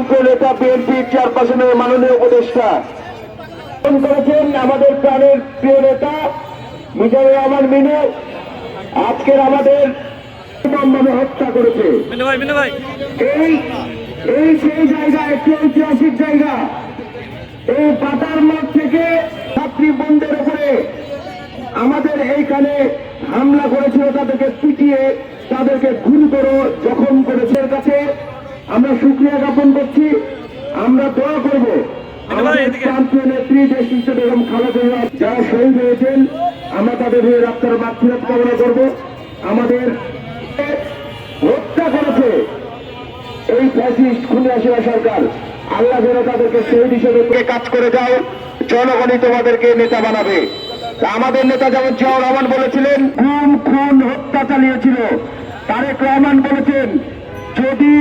নেতা বিএনপির চেয়ারপারসনের মাননীয় উপদেষ্টা। করেছেন আমাদের প্রাণের প্রিয় নেতা মিজানুর রহমান মিনু। আজকের আমাদের নির্মমভাবে হত্যা করেছে। এই এই সেই জায়গা একটি ঐতিহাসিক জায়গা। এই পাতার মাঠ থেকে ছাত্রী বন্ধের উপরে আমাদের এইখানে হামলা করেছিল তাদেরকে পিটিয়ে তাদেরকে খুন করে জখম আমরা সুক্রিয়া জ্ঞাপন করছি। আমরা দোয়া করব। আমাদের এদিকে। প্রান্তীয় নেত্রী দেশ হিসেবে এবং খালেদা যারা শহীদ হয়েছেন আমরা তাদের হয়ে কামনা করব। আমাদের হত্যা করেছে এই ফ্যাসিস্ট আসিয়া সরকার। আল্লাহ যেন তাদেরকে শহীদ হিসেবে কাজ করে যাও জনগণই তোমাদেরকে নেতা বানাবে। আমাদের নেতা যেমন জিয়াউর রহমান বলেছিলেন খুন খুন হত্যা চালিয়েছিল। তারেক রহমান বলেছেন যদি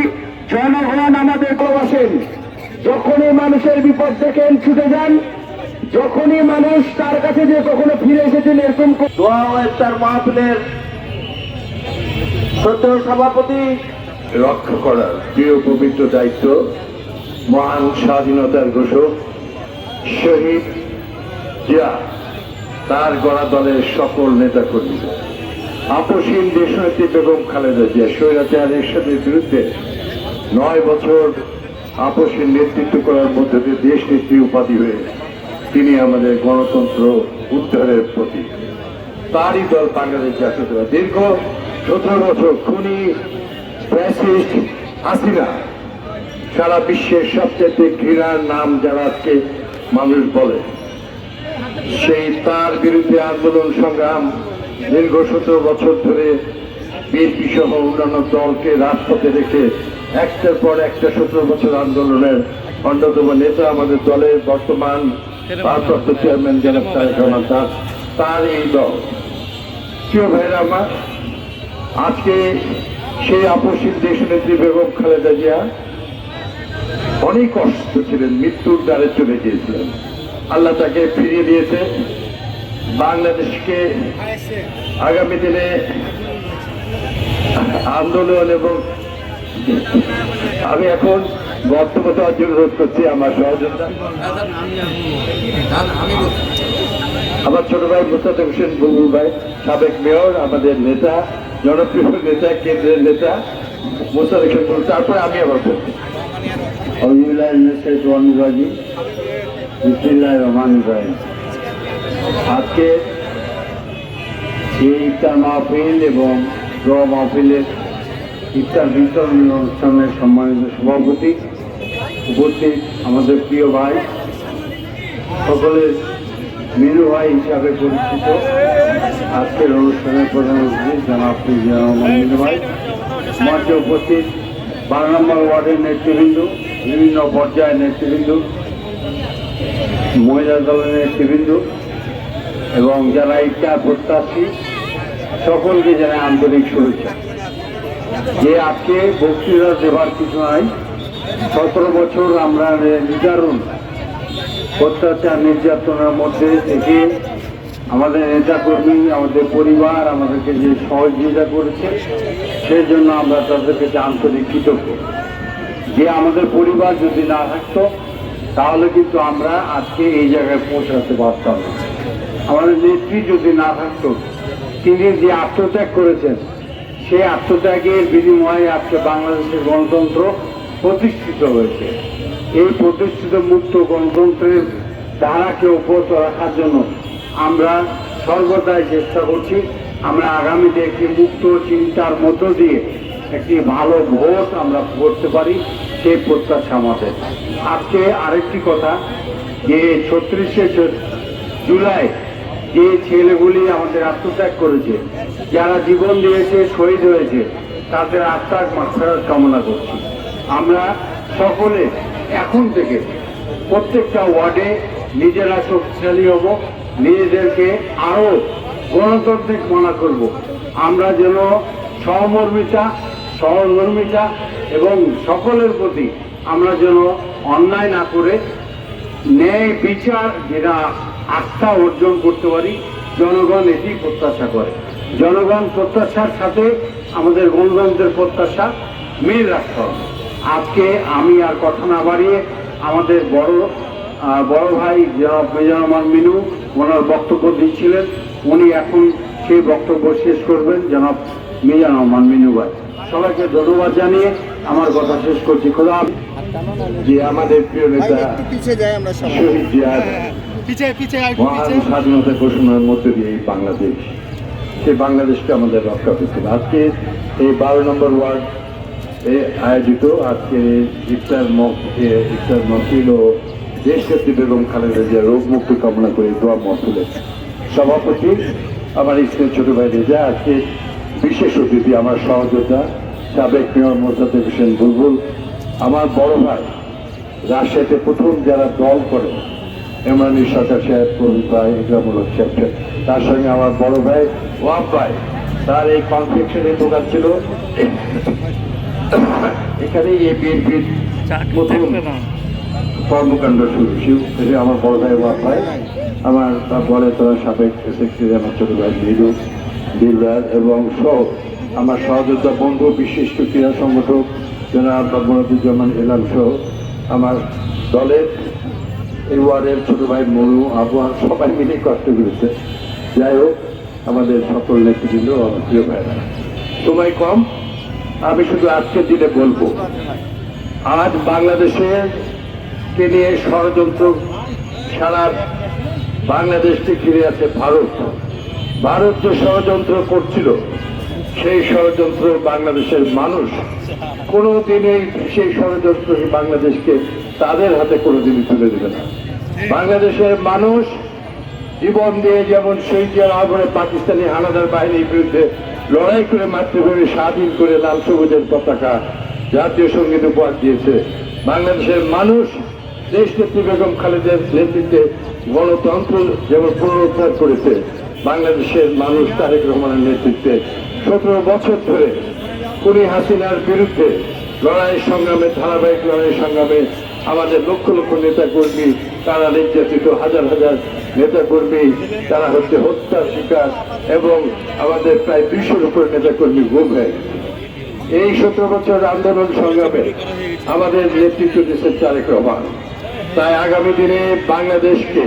জনগণ আমাদের ভালোবাসেন। যখনই মানুষের বিপদ দেখেন ছুটে যান। যখনই মানুষ তার কাছে যে কখনো ফিরে এসেছেন এরকম ইফতার মাহফিলের শ্রদ্ধেয় সভাপতি রক্ষা করার প্রিয় পবিত্র দায়িত্ব মহান স্বাধীনতার ঘোষক শহীদ জিয়া তার গড়া দলের সকল নেতাকর্মী আপসীন দেশনেত্রী বেগম খালেদা জিয়া স্বৈরাচার এরশাদের বিরুদ্ধে নয় বছর আপসীন নেতৃত্ব করার মধ্যে দিয়ে দেশ নেত্রী উপাধি হয়ে তিনি আমাদের গণতন্ত্র উদ্ধারের প্রতীক তারই দল বাংলাদেশ জাতীয় দল। দীর্ঘ সতেরো বছর খুনি ফ্যাসিস্ট হাসিনা সারা বিশ্বের সবচেয়ে ঘৃণার নাম যারা আজকে মানুষ বলে, সেই তার বিরুদ্ধে আন্দোলন সংগ্রাম দীর্ঘ সতেরো বছর ধরে বিএনপি সহ অন্যান্য দলকে রাজপথে রেখে একটার পর একটা সতেরো বছর আন্দোলনের অন্যতম নেতা আমাদের দলের বর্তমান ভারপ্রাপ্ত চেয়ারম্যান জনাব তারেক রহমান তার তার এই দল। প্রিয় ভাইরা আমার, আজকে সেই আপসীন দেশনেত্রী বেগম খালেদা জিয়া অনেক অসুস্থ ছিলেন, মৃত্যুর দ্বারে চলে গিয়েছিলেন। আল্লাহ তাকে ফিরিয়ে দিয়েছে। বাংলাদেশকে আগামী দিনে আন্দোলন এবং আমি এখন বক্তব্য দেওয়ার অনুরোধ করছি আমার সহযোগিতা আমার ছোট ভাই মোস্তাদ হোসেন বুবুল ভাই, সাবেক মেয়র, আমাদের নেতা, জনপ্রিয় নেতা, কেন্দ্রের নেতা মোস্তাদ হোসেন বুবুল। তারপরে আমি আবার বলছি আজকে এই ইফতার মাহফিল এবং দোয়া মাহফিলের ইফতার বিতরণ অনুষ্ঠানের সম্মানিত সভাপতি, উপস্থিত আমাদের প্রিয় ভাই, সকলের মিনু ভাই হিসাবে পরিচিত। আজকের অনুষ্ঠানের প্রধান অতিথি জনাব জিয়া ভাই। মঞ্চে উপস্থিত বারো নম্বর ওয়ার্ডের নেতৃবৃন্দ, বিভিন্ন পর্যায়ের নেতৃবৃন্দ, মহিলা দলের নেতৃবৃন্দ এবং যারা ইচ্ছা প্রত্যাশী, সকলকে জানাই আন্তরিক শুভেচ্ছা। যে আজকে বক্তৃতা দেবার কিছু নাই। সতেরো বছর আমরা নির্যাতন অত্যাচার, নির্যাতনের মধ্যে থেকে আমাদের নেতাকর্মী, আমাদের পরিবার আমাদেরকে যে সহযোগিতা করেছে সেই জন্য আমরা তাদের কাছে আন্তরিক কৃতজ্ঞ। যে আমাদের পরিবার যদি না থাকতো, তাহলে কিন্তু আমরা আজকে এই জায়গায় পৌঁছাতে পারতাম আমাদের নেত্রী যদি না থাকতো, তিনি যে আত্মত্যাগ করেছেন সেই আত্মত্যাগের বিনিময়ে আজকে বাংলাদেশের গণতন্ত্র প্রতিষ্ঠিত হয়েছে। এই প্রতিষ্ঠিত মুক্ত গণতন্ত্রের ধারাকে অব্যাহত রাখার জন্য আমরা সর্বদাই চেষ্টা করছি, আমরা আগামীতে একটি মুক্ত চিন্তার মধ্য দিয়ে একটি ভালো ভোট আমরা করতে পারি, সেই প্রত্যাশা আমাদের। আজকে আরেকটি কথা যে ছত্রিশে জুলাই যে ছেলেগুলি আমাদের আত্মত্যাগ করেছে, যারা জীবন দিয়েছে, শহীদ হয়েছে, তাদের আত্মার মাত্রার কামনা করছি। আমরা সকলে এখন থেকে প্রত্যেকটা ওয়ার্ডে নিজেরা শক্তিশালী হব, নিজেদেরকে আরও গণতান্ত্রিক মনা করব। আমরা যেন সহমর্মিতা, সহধর্মিতা এবং সকলের প্রতি আমরা যেন অন্যায় না করে ন্যায় বিচার যেটা আস্থা অর্জন করতে পারি জনগণ এটি প্রত্যাশা করে। জনগণ প্রত্যাশার সাথে আমাদের গণতন্ত্রের প্রত্যাশা মিল রাখতে হবে। আজকে আমি আর কথা না বাড়িয়ে আমাদের বড় বড় ভাই জনাব মেজর রহমান মিনু ওনার বক্তব্য দিচ্ছিলেন। উনি এখন সেই বক্তব্য শেষ করবেন জনাব মেজর রহমান মিনু ভাই। সবাইকে ধন্যবাদ জানিয়ে আমার কথা শেষ করছি। খোদা। যে আমাদের প্রিয় নেতা শহীদ মহান স্বাধীনতা ঘোষণার মধ্যে দিয়ে এই বাংলাদেশ সেই বাংলাদেশকে আমাদের রক্ষা করতে হবে। আজকে এই বারো নম্বর ওয়ার্ড এ আয়োজিত আজকে ইফতার ইফতার মহফিল ও দেশ নেত্রী বেগম খালেদা জিয়া রোগ মুক্তি কামনা করে দোয়া মহফিলের সভাপতি আমার স্কুলের ছোট ভাই রেজা আজকে বিশেষ অতিথি আমার সহযোদ্ধা সাবেক মেয়র মোসাদ্দেক হোসেন বুলবুল আমার বড় ভাই রাজশাহীতে প্রথম যারা দল করে ইমরানি সরকার সাহেব কবি ভাই ইকরামুল সাহেব তার সঙ্গে আমার বড় ভাই ওয়াব ভাই তার এই কনফেকশনের দোকান ছিল। এখানে এই বিএনপির প্রথম কর্মকাণ্ড শুরু। সে আমার বড় ভাই ওয়াব ভাই আমার তার বলে তোরা সাবেক সেক্রেটারি আমার ছোট ভাই নীলু দিলদার এবং সহ আমার সহযোদ্ধা বন্ধু বিশিষ্ট ক্রীড়া সংগঠক জনাব মনিরুজ্জামান এলাম সহ আমার দলের এই ওয়ার্ডের ছোট ভাই মনু আবহাওয়া সবাই মিলে কষ্ট করেছে। যাই হোক, আমাদের সকল নেতৃবৃন্দ প্রিয় ভাইরা সময় কম, আমি শুধু আজকের দিনে বলব, আজ বাংলাদেশের কে নিয়ে ষড়যন্ত্র সারা বাংলাদেশকে ঘিরে আছে ভারত। ভারত যে ষড়যন্ত্র করছিল, সেই ষড়যন্ত্র বাংলাদেশের মানুষ কোনোদিনই সেই ষড়যন্ত্র বাংলাদেশকে তাদের হাতে কোনো কোনোদিনই তুলে দেবে না। বাংলাদেশের মানুষ জীবন দিয়ে যেমন শহীদ আগুনে পাকিস্তানি হানাদার বাহিনীর বিরুদ্ধে লড়াই করে মাতৃভূমি স্বাধীন করে লাল সবুজের পতাকা জাতীয় সংগীত উপহার দিয়েছে। বাংলাদেশের মানুষ দেশ নেত্রী বেগম খালেদের নেতৃত্বে গণতন্ত্র যেমন পুনরুদ্ধার করেছে, বাংলাদেশের মানুষ তারেক রহমানের নেতৃত্বে সতেরো বছর ধরে কুনি হাসিনার বিরুদ্ধে লড়াই সংগ্রামে, ধারাবাহিক লড়াই সংগ্রামে আমাদের লক্ষ লক্ষ নেতা কর্মী তারা নির্যাতিত, হাজার হাজার নেতা কর্মী তারা হচ্ছে হত্যার শিকার এবং আমাদের প্রায় দুইশোর উপরে নেতা কর্মী গুম হয়ে এই সতেরো বছর আন্দোলন সংগ্রামে আমাদের নেতৃত্ব দিচ্ছেন তারেক রহমান। তাই আগামী দিনে বাংলাদেশকে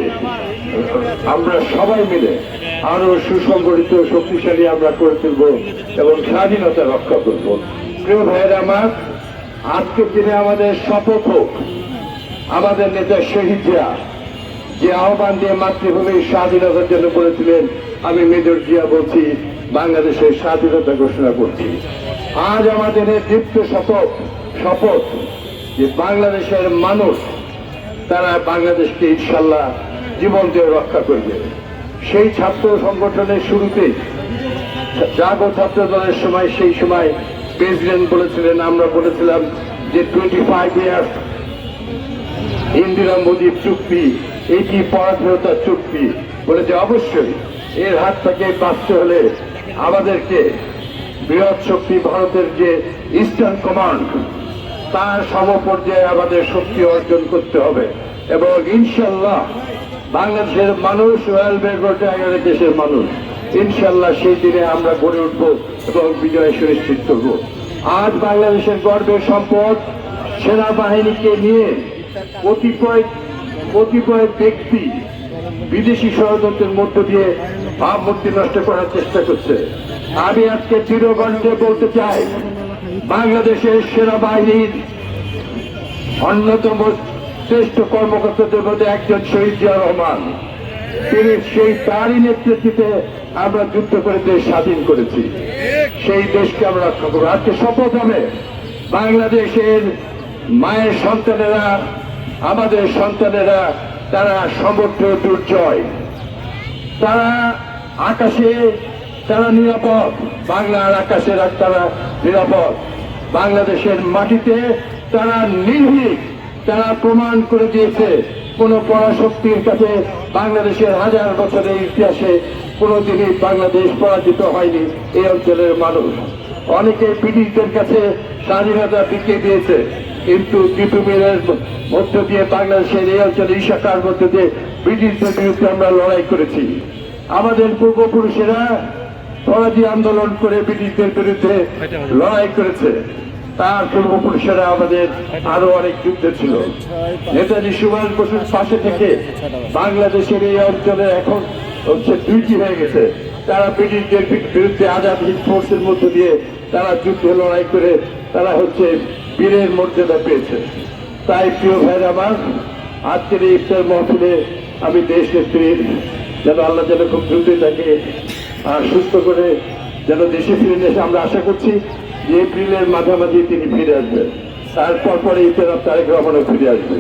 আমরা সবাই মিলে আরও সুসংগঠিত, শক্তিশালী আমরা করে তুলব এবং স্বাধীনতা রক্ষা করব। প্রিয় ভাইয়েরা আমার, আজকের দিনে আমাদের শপথ হোক। আমাদের নেতা শহীদ জিয়া যে আহ্বান দিয়ে মাতৃভূমির স্বাধীনতার জন্য বলেছিলেন, আমি মেজর জিয়া বলছি, বাংলাদেশের স্বাধীনতা ঘোষণা করছি। আজ আমাদের এই দীপ্ত শপথ শপথ যে বাংলাদেশের মানুষ, তারা বাংলাদেশকে ইনশাল্লাহ জীবন দিয়ে রক্ষা করবে। সেই ছাত্র সংগঠনের শুরুতেই জাগো ছাত্র দলের সময়, সেই সময় প্রেসিডেন্ট বলেছিলেন, আমরা বলেছিলাম যে টোয়েন্টি ফাইভ ইয়ার্স ইন্দিরা মোদীর চুক্তি, এটি পরাধীনতার চুক্তি বলেছে অবশ্যই এর হাত থেকে বাঁচতে হলে আমাদেরকে বৃহৎ শক্তি ভারতের যে ইস্টার্ন কমান্ড তার সমপর্যায়ে আমাদের শক্তি অর্জন করতে হবে এবং ইনশাল্লাহ বাংলাদেশের মানুষ রয়্যাল বেঙ্গল টাইগারের দেশের মানুষ, ইনশাল্লাহ সেই দিনে আমরা গড়ে উঠব এবং বিজয় সুনিশ্চিত করব। আজ বাংলাদেশের গর্বের সম্পদ, সেনাবাহিনীকে নিয়ে কতিপয় কতিপয় ব্যক্তি বিদেশি ষড়যন্ত্রের মধ্য দিয়ে ভাবমূর্তি নষ্ট করার চেষ্টা করছে। আমি আজকে দৃঢ় কণ্ঠে বলতে চাই, বাংলাদেশের সেনাবাহিনীর অন্যতম শ্রেষ্ঠ কর্মকর্তাদের মধ্যে একজন শহীদ জিয়া রহমান। তিনি সেই তারই নেতৃত্বে আমরা যুদ্ধ করে দেশ স্বাধীন করেছি। সেই দেশকে আমরা রক্ষা করব। আজকে শপথ হবে বাংলাদেশের মায়ের সন্তানেরা আমাদের সন্তানেরা, তারা সমর্থ দুর্জয়। তারা আকাশে, তারা নিরাপদ। বাংলার আকাশে তারা নিরাপদ। বাংলাদেশের মাটিতে তারা নির্ভীক। তারা প্রমাণ করে দিয়েছে, কোন পরাশক্তির কাছে বাংলাদেশের হাজার বছরের ইতিহাসে কোনোদিনই বাংলাদেশ পরাজিত হয়নি এই অঞ্চলের মানুষ। অনেকে ব্রিটিশদের কাছে স্বাধীনতা বিকিয়ে দিয়েছে। কিন্তু টিপুমিরের মধ্য দিয়ে বাংলাদেশের এই অঞ্চলে ইশাকার মধ্য দিয়ে ব্রিটিশদের বিরুদ্ধে আমরা লড়াই করেছি। আমাদের পূর্বপুরুষেরা ফরাজি আন্দোলন করে ব্রিটিশদের বিরুদ্ধে লড়াই করেছে। তার পূর্বপুরুষেরা আমাদের আরও অনেক যুদ্ধ ছিল। নেতাজি সুভাষ বসুর পাশে থেকে বাংলাদেশের এই অঞ্চলে এখন হচ্ছে দুইটি হয়ে গেছে। তারা ব্রিটিশদের বিরুদ্ধে আজাদ হিন্দ ফোর্সের মধ্য দিয়ে তারা যুদ্ধে লড়াই করে তারা হচ্ছে বীরের মর্যাদা পেয়েছে। তাই প্রিয় ভাইরা আমার, আজকের এই ইফতার মহফিলে আমি দেশ নেত্রীর যেন আল্লাহ যেন খুব দ্রুতই তাকে সুস্থ করে যেন দেশে ফিরে এসে আমরা আশা করছি যে এপ্রিলের মাঝামাঝি তিনি ফিরে আসবেন। তারপর পরে ইফতার তারেক রহমানও ফিরে আসবে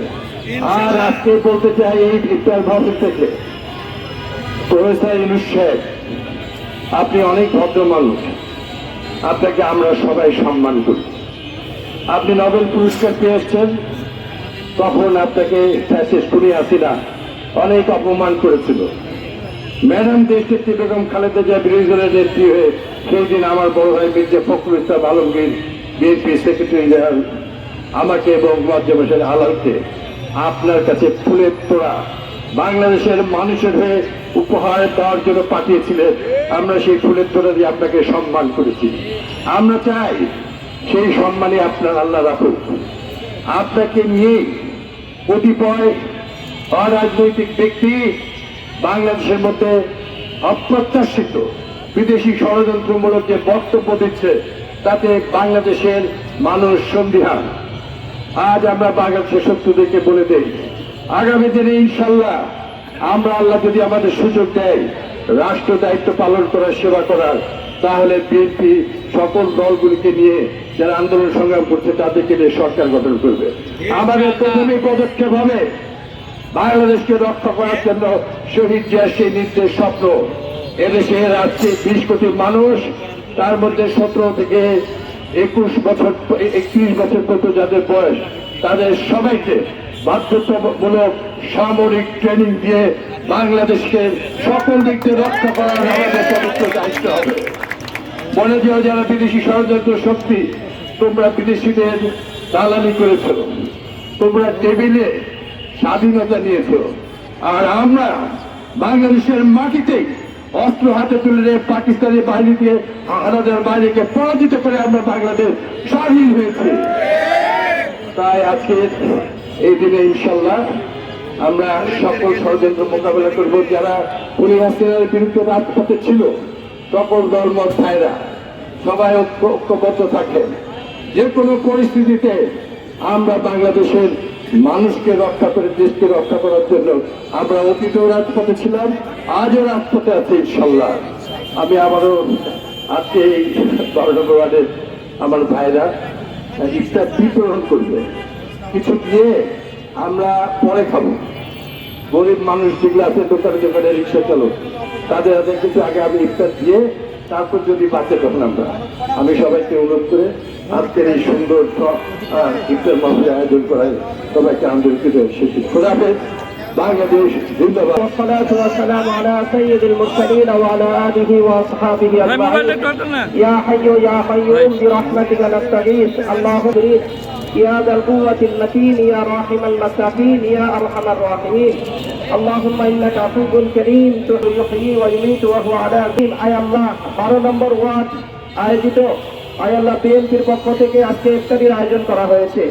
আর আজকে বলতে চাই এই ইফতার মহফিল থেকে প্রফেসর ইনুস সাহেব, আপনি অনেক ভদ্র মানুষ আপনাকে আমরা সবাই সম্মান করি। আপনি নোবেল পুরস্কার পেয়ে এসছেন তখন আপনাকে ফ্যাসিস্ট কুনি আসিনা অনেক অপমান করেছিল। ম্যাডাম দেশনেত্রী বেগম খালেদা জিয়া বিরোধী দলের নেত্রী হয়ে সেই দিন আমার বড় ভাই Mirza Fakhrul Islam Alamgir, BNP secretary general, আমাকে এবং মজ্জামেশের আলালকে আপনার কাছে ফুলের তোড়া বাংলাদেশের মানুষের হয়ে উপহার দেওয়ার জন্য পাঠিয়েছিলেন। আমরা সেই ফুলের তোড়া দিয়ে আপনাকে সম্মান করেছি। আমরা চাই সেই সম্মানে আপনার আল্লাহ রাখুক আপনাকে নিয়ে কতিপয় অরাজনৈতিক ব্যক্তি বাংলাদেশের মধ্যে অপ্রত্যাশিত বিদেশি ষড়যন্ত্রমূলক যে বক্তব্য দিচ্ছে, তাতে বাংলাদেশের মানুষ সন্দিহান। আজ আমরা বাংলাদেশের শত্রুদেরকে বলে দেই, আগামী দিনে ইনশাল্লাহ আমরা আল্লাহ যদি আমাদের সুযোগ দেয়, রাষ্ট্র দায়িত্ব পালন করার, সেবা করার তাহলে বিএনপি সকল দলগুলিকে নিয়ে যারা আন্দোলন সংগ্রাম করছে, তাদেরকে নিয়ে সরকার গঠন করবে। আমাদের প্রথমেই পদক্ষেপ হবে বাংলাদেশকে রক্ষা করার জন্য শহীদ জিয়ার সেই নির্দেশ স্বপ্ন। এদেশের আজকে বিশ কোটি মানুষ, তার মধ্যে সতেরো থেকে একুশ বছর, একত্রিশ বছর পর্যন্ত যাদের বয়স, তাদের সবাইকে বাধ্যতামূলক সামরিক ট্রেনিং দিয়ে বাংলাদেশকে সকল দিক দিয়ে রক্ষা করার আমাদের পবিত্র দায়িত্ব হবে। মনে দিও যারা বিদেশি ষড়যন্ত্র শক্তি তোমরা বিদেশিদের দালালি করেছ তোমরা টেবিলে স্বাধীনতা নিয়েছ আর আমরা বাংলাদেশের মাটিতে অস্ত্র হাতে তুলে পাকিস্তানি বাহিনীকে আমাদের বাহিনীকে পরাজিত করে আমরা বাংলাদেশ স্বাধীন হয়েছি তাই আজকে এই দিনে ইনশাল্লাহ আমরা সকল ষড়যন্ত্র মোকাবেলা করব। যারা হাসিনার বিরুদ্ধে রাজপথে ছিল সকল ধর্ম ভাইরা সবাই ঐক্য ঐক্যবদ্ধ থাকেন যে কোনো পরিস্থিতিতে আমরা বাংলাদেশের মানুষকে রক্ষা করে, দেশকে রক্ষা করার জন্য আমরা অতীতেও রাজপথে ছিলাম, আজও রাজপথে আছি ইনশাল্লাহ। আমি আবারও আজকে এই বারো নম্বর ওয়ার্ডের আমার ভাইরা ইফতার বিতরণ করবে। কিছু দিয়ে আমরা পরে খাব। গরিব মানুষ যেগুলো আছে দোকানে দোকানে রিক্সা চালক। তাদের হাতে কিন্তু আগে আমি ইফতার দিয়ে তারপর যদি বাঁচে তখন আমরা আমি সবাইকে অনুরোধ করে আজকের এই সুন্দর স- আহ, ইফতার মাহফিল আয়োজন করায় সবাইকে আন্দোলিত শেষে খোলাফেজ বাংলাদেশ জিন্দাবাদ والصلاة والسلام على سيد المرسلين وعلى آله وأصحابه أجمعين يا حي يا قيوم برحمتك نستغيث اللهم بريد يا ذا القوة المتين يا راحم المساكين يا أرحم الراحمين اللهم إنك عفو كريم تحيي ويميت وهو على دين أي الله বারো নম্বর ওয়ার্ড আয়োজিত আয়াল্লাহ বিএনপির পক্ষ থেকে আজকে ইফতারির আয়োজন করা হয়েছে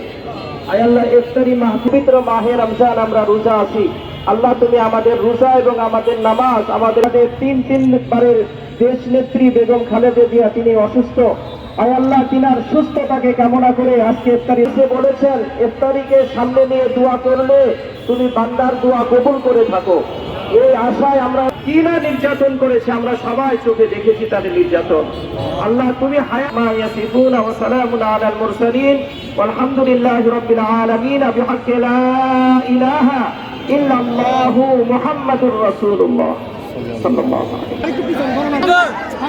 আয়াল্লাহ ইফতারি মাহ পবিত্র মাহে রমজান আমরা রোজা আছি আল্লাহ তুমি আমাদের রোজা এবং আমাদের নামাজ আমাদের তিন তিন বারের দেশ নেত্রী বেগম খালেদা জিয়া তিনি অসুস্থ আয় আল্লাহ তিনার সুস্থতাকে কামনা করে আজকে ইফতারি এসে বলেছেন, ইফতারিকে সামনে নিয়ে দোয়া করলে তুমি বান্দার দোয়া কবুল করে থাকো। এই আশায় আমরা কি না নির্যাতন করেছে, আমরা সবাই চোখে দেখেছি তাদের নির্যাতন। আল্লাহ তুমি ইয়াসিফুন ওয়া সালামুন আলাল মুরসালিন রাসূলুল্লাহ। সাল্লাল্লাহু আলাইহি